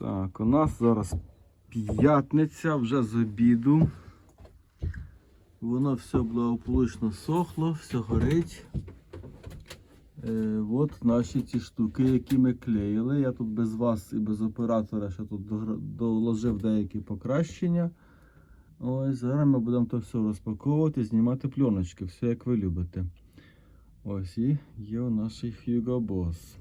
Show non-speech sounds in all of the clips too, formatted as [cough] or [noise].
Так, у нас зараз п'ятниця, вже з обіду. Воно все благополучно сохло, все горить. Е, от наші ці штуки, які ми клеїли. Я тут без вас і без оператора ще тут доложив деякі покращення. Ось зараз ми будемо то все розпаковувати, знімати пленочки, все як ви любите. Ось і є у наш Hugo Boss.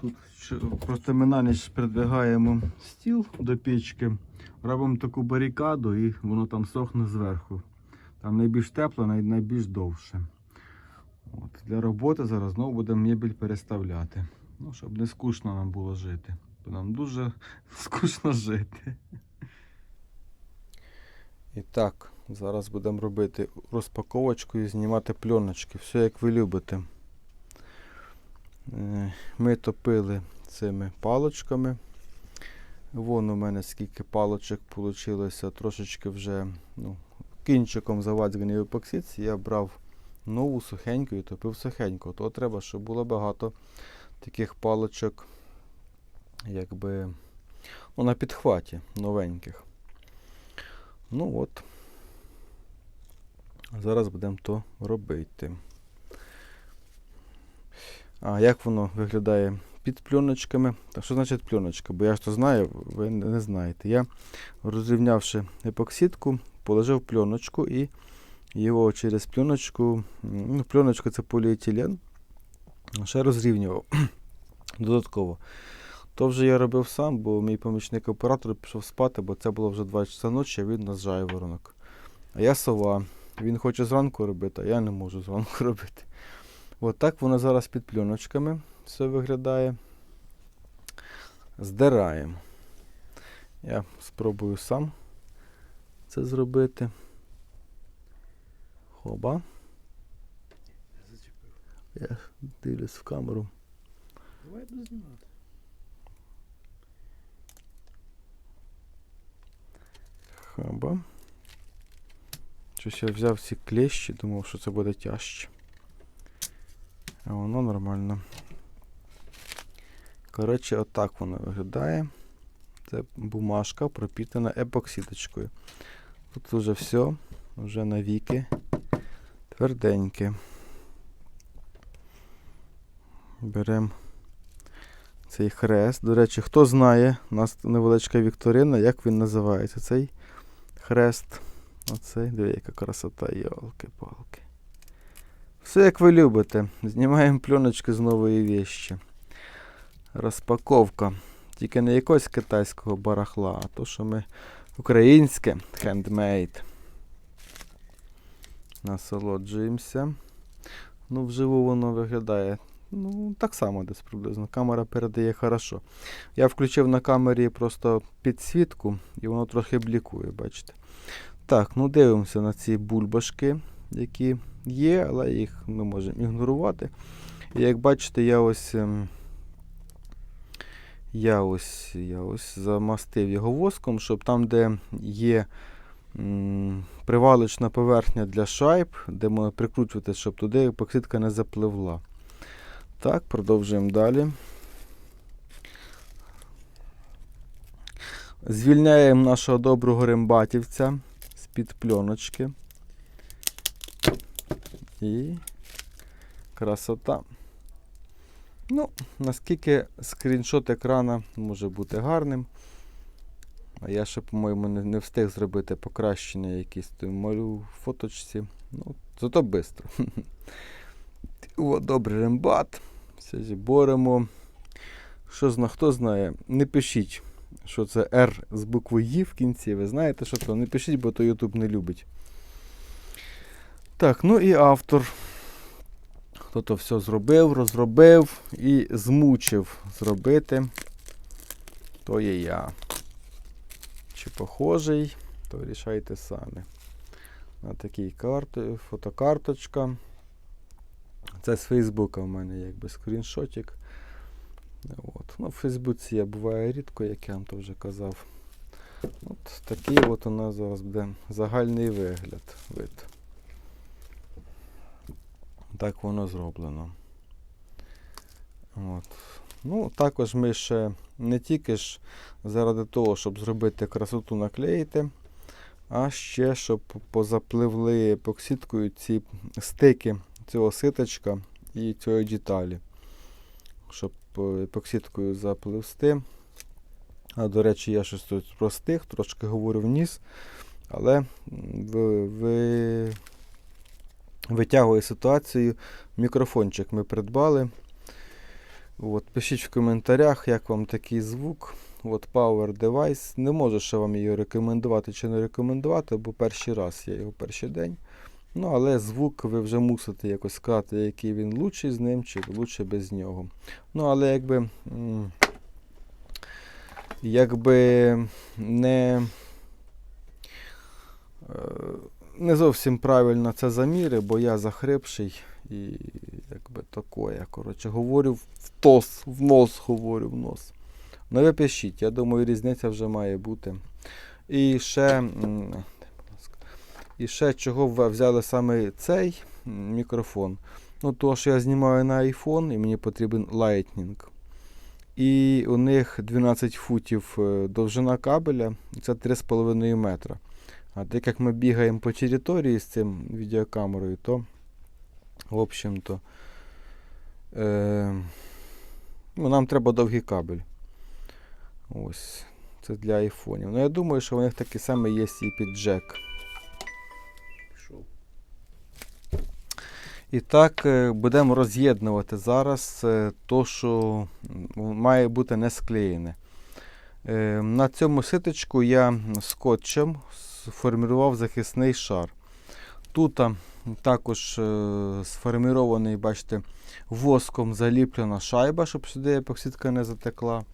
Тут просто ми на ніч придвигаємо стіл до печки, робимо таку барикаду і воно там сохне зверху. Там найбільш тепло, най- найбільш довше. От, для роботи зараз знову будемо мебель переставляти. Ну, щоб не скучно нам було жити. Бо нам дуже [laughs] скучно жити. І так, зараз будемо робити розпаковочку і знімати пленочки. Все як ви любите. Е, Ми топили цими палочками. Вон у мене скільки палочок вийшло, трошечки вже ну, кінчиком завадзганий в епоксидці. Я брав нову сухеньку і топив сухеньку. То треба, щоб було багато таких палочок, якби ну, на підхваті новеньких. Ну от. Зараз будемо то робити. А як воно виглядає під пленочками? Так що значить пленочка? Бо я ж то знаю, ви не знаєте. Я, розрівнявши епоксидку, положив пленочку і його через пленочку, ну, пленочка це поліетилен, ще розрівнював [clears throat] додатково. То вже я робив сам, бо мій помічник оператор пішов спати, бо це було вже 2 часа ночі, а він нас жайворонок. А я сова. Він хоче зранку робити, а я не можу зранку [laughs] робити. От так воно зараз під пленочками все виглядає. Здираємо. Я спробую сам це зробити. Хоба. Я дивлюсь в камеру. Давай буду знімати. Хаба. Щось я взяв ці клещі, думав, що це буде тяжче. А воно нормально. Коротше, отак воно виглядає. Це бумажка пропітана епоксидочкою. Тут вже все, вже навіки тверденьке. Беремо цей хрест. До речі, хто знає, у нас невеличка вікторина, як він називається цей хрест. Оцей, диви, яка красота, йолки-палки. Все як ви любите. Знімаємо пленочки з нової вещі. Розпаковка. Тільки не якогось китайського барахла, а то, що ми українське хендмейд. Насолоджуємося. Ну, вживу воно виглядає. Ну, так само десь приблизно. Камера передає хорошо. Я включив на камері просто підсвітку, і воно трохи блікує, бачите. Так, ну дивимося на ці бульбашки, які є, але їх ми можемо ігнорувати. І як бачите, я ось. ем, Я ось, я ось замастив його воском, щоб там, де є м, привалочна поверхня для шайб, де можна прикручувати, щоб туди епоксидка не запливла. Так, продовжуємо далі. Звільняємо нашого доброго рембатівця з-під пленочки. І красота. Ну, наскільки скріншот екрана може бути гарним. А я ще, по-моєму, не, встиг зробити покращення якісь малю в фоточці. Ну, зато швидко. О, добрий рембат. Все зіборемо. Що зна, хто знає, не пишіть, що це R з буквою І в кінці. Ви знаєте, що то? Не пишіть, бо то YouTube не любить. Так, ну і автор. Хто то все зробив, розробив і змучив зробити, то є я. Чи похожий, то рішайте самі. На такій карті, фотокарточка. Це з Фейсбука в мене якби скріншотик. От. Ну, в Фейсбуці я буває рідко, як я вам то вже казав. От такий от у нас зараз буде загальний вигляд. Вид. Так воно зроблено. От. Ну, також ми ще не тільки ж заради того, щоб зробити красоту наклеїти, а ще щоб позапливли епоксидкою ці стики цього ситочка і цієї деталі. Щоб епоксидкою запливсти. А до речі, я щось тут простих, трошки говорю вниз, але ви, ви, витягує ситуацію. Мікрофончик ми придбали. От, пишіть в коментарях, як вам такий звук. От Power Device. Не можу ще вам її рекомендувати чи не рекомендувати, бо перший раз я його перший день. Ну, але звук ви вже мусите якось сказати, який він лучший з ним, чи лучше без нього. Ну, але якби. Якби не, е, не зовсім правильно це заміри, бо я захрипший і якби таке. Коротше, говорю в тос, в нос говорю в нос. Ну ви пишіть, я думаю, різниця вже має бути. І ще, і ще чого взяли саме цей мікрофон. Ну, то, що я знімаю на iPhone і мені потрібен Lightning. І у них 12 футів е, довжина кабеля, це 3,5 метра. А так як ми бігаємо по території з цим відеокамерою, то, в общем-то, е, ну, нам треба довгий кабель. Ось. Це для айфонів. Ну, я думаю, що у них такий самий є і під джек. І так, е, будемо роз'єднувати зараз е, то, що має бути не склеєне. Е, На цьому ситочку я скотчем сформував захисний шар. Тут також е, сформований, бачите, воском заліплена шайба, щоб сюди епоксидка не затекла.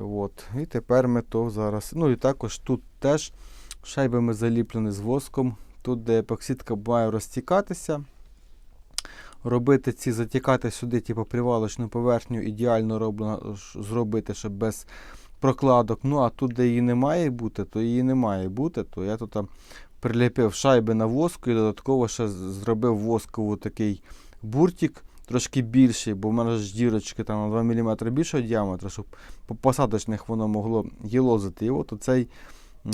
От. І тепер ми то зараз. Ну і також тут теж шайбами заліплені з воском. Тут, де епоксидка має розтікатися робити ці затікати сюди, типу привалочну поверхню, ідеально роблено зробити, щоб без прокладок. Ну а тут, де її не має бути, то її не має бути. То я тут приліпив шайби на воску і додатково ще зробив воскову такий буртик. Трошки більший, бо в мене ж дірочки там на 2 мм більшого діаметра, щоб по посадочних воно могло гілозити. І от оцей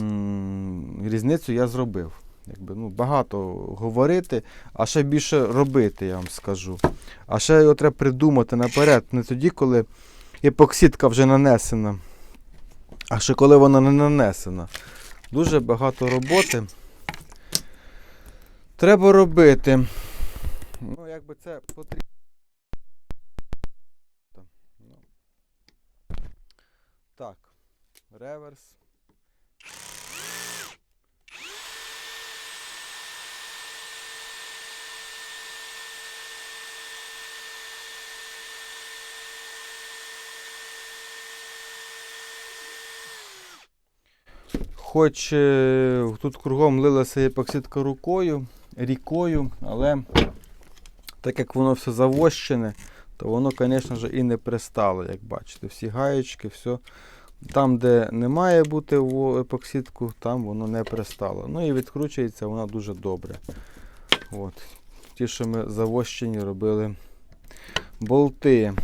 м- різницю я зробив. Якби, ну, багато говорити, а ще більше робити, я вам скажу. А ще його треба придумати наперед, не тоді, коли епоксидка вже нанесена, а ще коли вона не нанесена. Дуже багато роботи. Треба робити. Ну, якби це потрібно. Так, реверс. Хоч е, тут кругом лилася епоксидка рукою, рікою, але так як воно все завощене, то воно, звісно ж, і не пристало, як бачите. Всі гаєчки, все. Там, де не має бути епоксидку, там воно не пристало. Ну і відкручується вона дуже добре. От. Ті, що ми завощені, робили болти.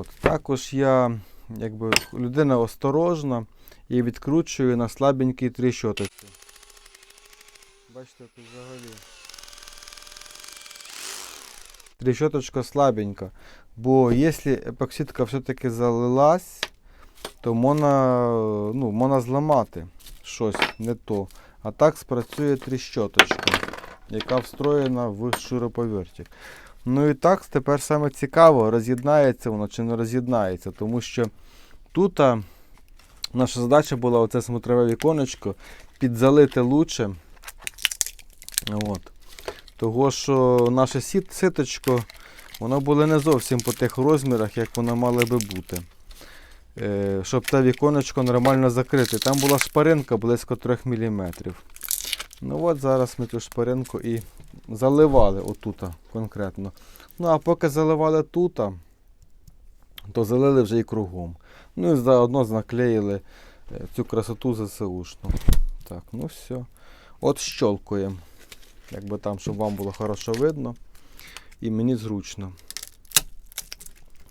От. Також я якби людина осторожна і відкручую на слабенькій тріщоточці. Бачите, тут взагалі. Тріщоточка слабенька. Бо якщо епоксидка все-таки залилась, то можна, ну, можна зламати щось не то. А так спрацює тріщоточка, яка встроєна в шуруповертик. Ну і так, тепер саме цікаво, роз'єднається воно чи не роз'єднається, тому що тут а, наша задача була оце смотрове віконечко підзалити лучше. От. Того, що наше ситочко, воно було не зовсім по тих розмірах, як воно мало би бути. Е, щоб те віконечко нормально закрити. Там була шпаринка близько 3 мм. Ну от зараз ми цю шпаринку і заливали отута конкретно. Ну а поки заливали тута, то залили вже і кругом. Ну і заодно наклеїли е, цю красоту ЗСУшну. Так, ну все. От щолкуємо. Якби там, щоб вам було хорошо видно. І мені зручно.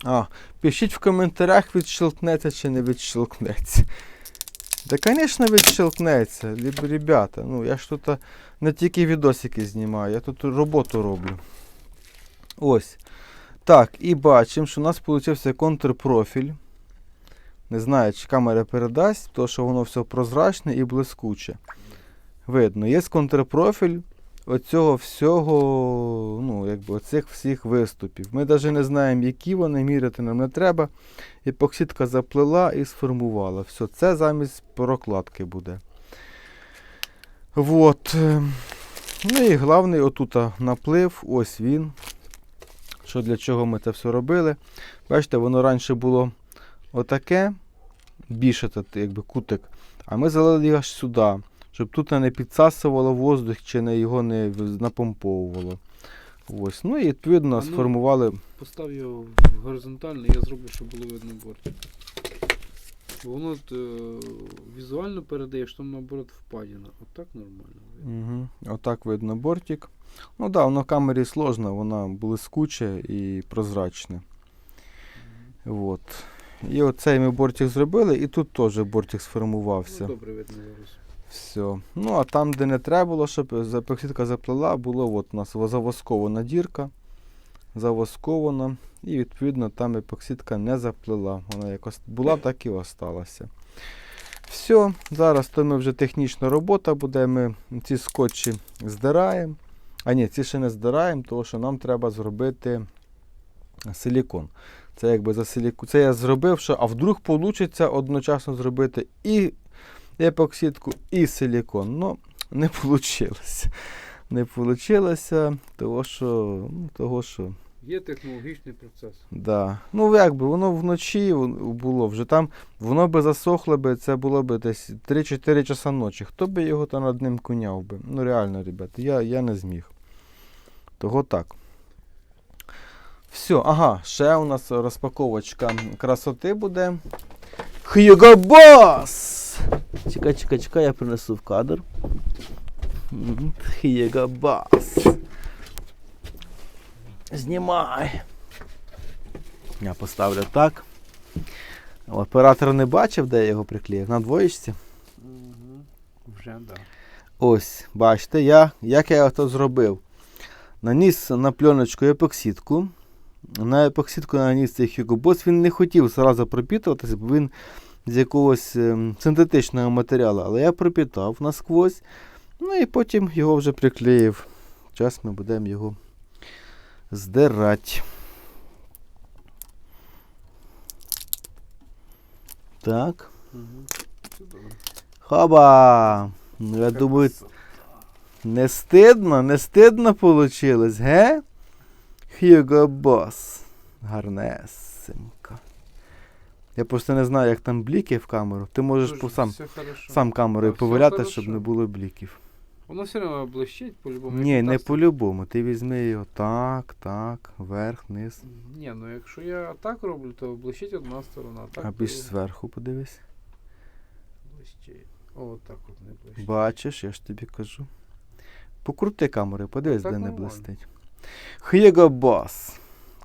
А, пишіть в коментарях, відщелкнеться чи не відщелкнеться. Та, звісно, відщелкнеться, ребята. Ну, я ж тут не тільки відосики знімаю, я тут роботу роблю. Ось. Так, і бачимо, що у нас вийшов контрпрофіль. Не знаю, чи камера передасть, то що воно все прозрачне і блискуче. Видно, є контрпрофіль оцього всього, ну, якби оцих всіх виступів. Ми навіть не знаємо, які вони, міряти нам не треба. Епоксидка заплила і сформувала. Все, це замість прокладки буде. Вот. е, Ну і головний отут наплив, ось він. Що для чого ми це все робили? Бачите, воно раніше було отаке, більше якби кутик. А ми залили його аж сюди, щоб тут не підсасувало воздух чи не його не напомповувало. Ось. Ну і відповідно А ну, сформували. Постав його горизонтально, я зроблю, щоб було видно бортик. Бо Воно от, е, візуально передає, що там наоборот впадіна. Отак нормально. Угу. Отак видно бортик. Ну так, да, воно в камері сложно, вона блискуче і прозрачне. Вот. І оцей ми бортик зробили, і тут теж бортик сформувався. Ну, добре видно зараз. Все. Ну, а там, де не треба було, щоб епоксидка заплила, було от у нас завоскована дірка. Завоскована. І відповідно там епоксидка не заплила. Вона якось була, так і осталася. Все, зараз то ми вже технічна робота буде. Ми ці скотчі здираємо. А ні, ці ще не здираємо, тому що нам треба зробити силікон. Це якби за силіку. Це я зробив, що, а вдруг вийде одночасно зробити і епоксидку і силікон. Ну, не вийшло. Не вийшло, того що, ну, того що Є технологічний процес. Да. Ну, як би, воно вночі було вже там, воно би засохло би, це було б десь 3-4 часа ночі. Хто би його там над ним куняв би? Ну, реально, ребята, я, я не зміг. Того так. Все, ага, ще у нас розпаковочка красоти буде. Hugo Boss! Чекай, чекай, чекай, я принесу в кадр. Boss. Знімай. Я поставлю так. Оператор не бачив, де я його приклеїв. На двоєчці. Угу. Вже, так. Да. Ось, бачите, я, як я це зробив. Наніс на пленочку епоксидку. На епоксидку наніс цей Hugo Boss. Він не хотів зразу пропітуватися, бо він з якогось ем, синтетичного матеріалу. Але я пропітав насквозь. Ну і потім його вже приклеїв. Зараз ми будемо його здирати. Так. Хоба! Ну, я думаю, Не стидно, не стидно получилось, ге? Hugo Boss. Гарнесенько. Я просто не знаю, як там бліки в камеру. Ти можеш по сам, сам камерою повиляти, щоб не було бліків. Воно все одно блищить по-любому. Ні, не по-любому. Ти візьми його так, так, вверх, вниз. Ні, ну якщо я так роблю, то блищить одна сторона. Так А більш зверху подивись. блищить. О, так от не блищить. Бачиш, я ж тобі кажу. Покрути камерою, подивись, Так де не блистить. Hugo Boss.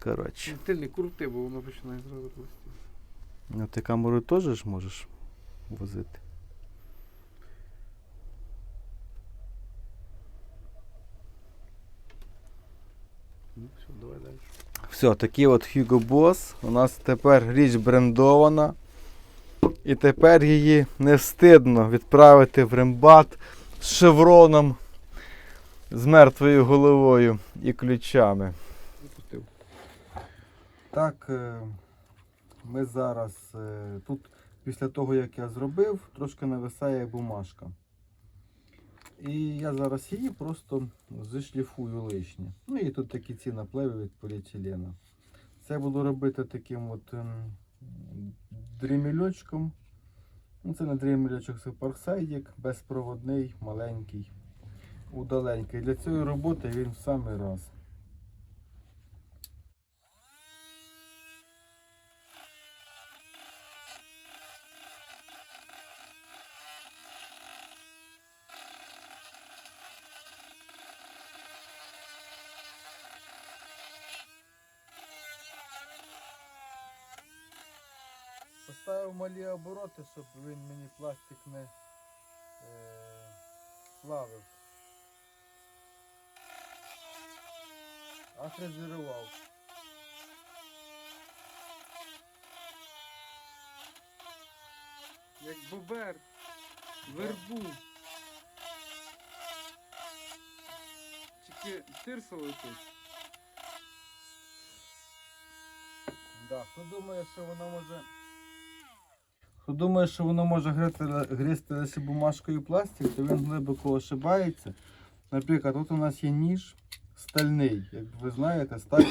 Коротше. Ти не крути, бо воно починає зразу блистіти. Ну, ти камерою теж ж можеш возити. Ну, все, давай далі. Все, такий от Hugo Boss. У нас тепер річ брендована. І тепер її не встидно відправити в рембат з шевроном, з мертвою головою і ключами. Так, е, ми зараз е, тут, після того як я зробив, трошки нависає бумажка. І я зараз її просто зашліфую лишнє. Ну і тут такі ці напливи від поліетилена. Це буду робити таким от ем, дрімельочком. Ну, це не дрімельочок, це парксайдик, безпроводний, маленький. удаленький. Для цієї роботи він в самий раз. Поставив малі обороти, щоб він мені пластик не е, плавив. А фрезерував. Як бобер. Вербу. Тільки тирса летить. Да. Хто думає, що воно може. Хто думає, що воно може гризти, гризти лише бумажкою і пластик, то він глибоко ошибається. Наприклад, тут у нас є ніж стальний. Як ви знаєте, сталь,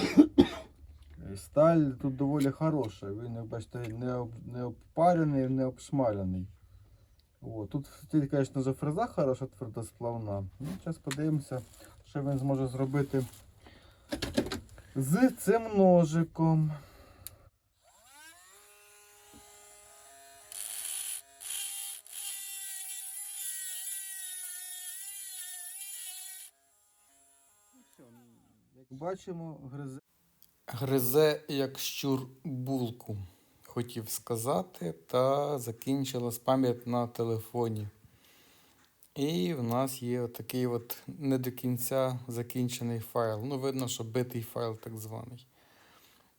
[coughs] сталь тут доволі хороша. Він, як бачите, не, об, не обпарений, не обшмаляний. О, тут, звісно, вже фреза хороша, твердосплавна. Ну, зараз подивимося, що він зможе зробити з цим ножиком. Як бачимо, гризе. Гризе як щур булку, хотів сказати, та закінчилась пам'ять на телефоні. І в нас є отакий от не до кінця закінчений файл. Ну, видно, що битий файл так званий.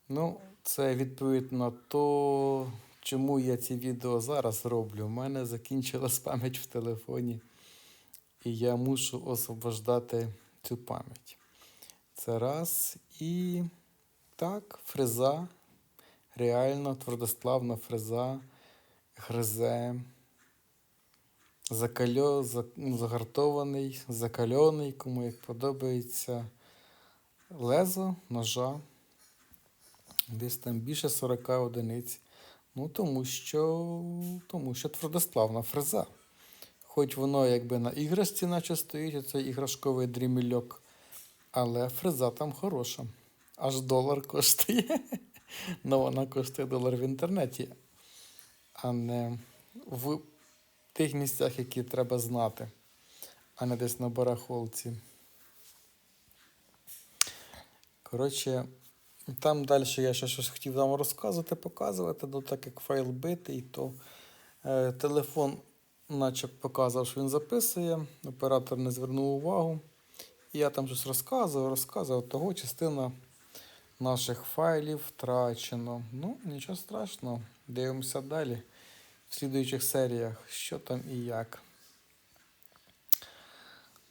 Ну, це відповідь на то, чому я ці відео зараз роблю. У мене закінчилась пам'ять в телефоні, і я мушу освобождати цю пам'ять. Це раз. І так, фреза. Реально твердосплавна фреза. Гризе. Закальо, загартований, закальоний, кому як подобається. Лезо ножа. Десь там більше 40 одиниць. Ну, тому що, тому що твердосплавна фреза. Хоч воно якби на іграшці наче стоїть, оцей іграшковий дрімільок. Але фреза там хороша. Аж долар коштує. [laughs] Ну, вона коштує долар в інтернеті, а не в тих місцях, які треба знати, а не десь на барахолці. Коротше, там далі я ще щось хотів вам розказувати, показувати, ну так як файл битий, то е, телефон наче показував, що він записує, оператор не звернув увагу. Я там щось розказував, розказував, того частина наших файлів втрачено. Ну, нічого страшного. Дивимося далі в слідуючих серіях, що там і як.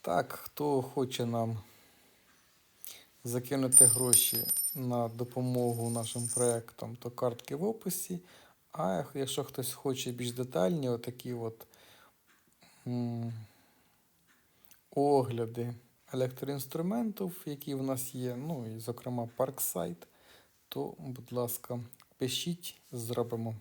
Так, хто хоче нам закинути гроші на допомогу нашим проєктам, то картки в описі. А якщо хтось хоче більш детальні, отакі от м, огляди електроінструментів, які в нас є, ну і, зокрема, Parkside, то, будь ласка, пишіть, зробимо.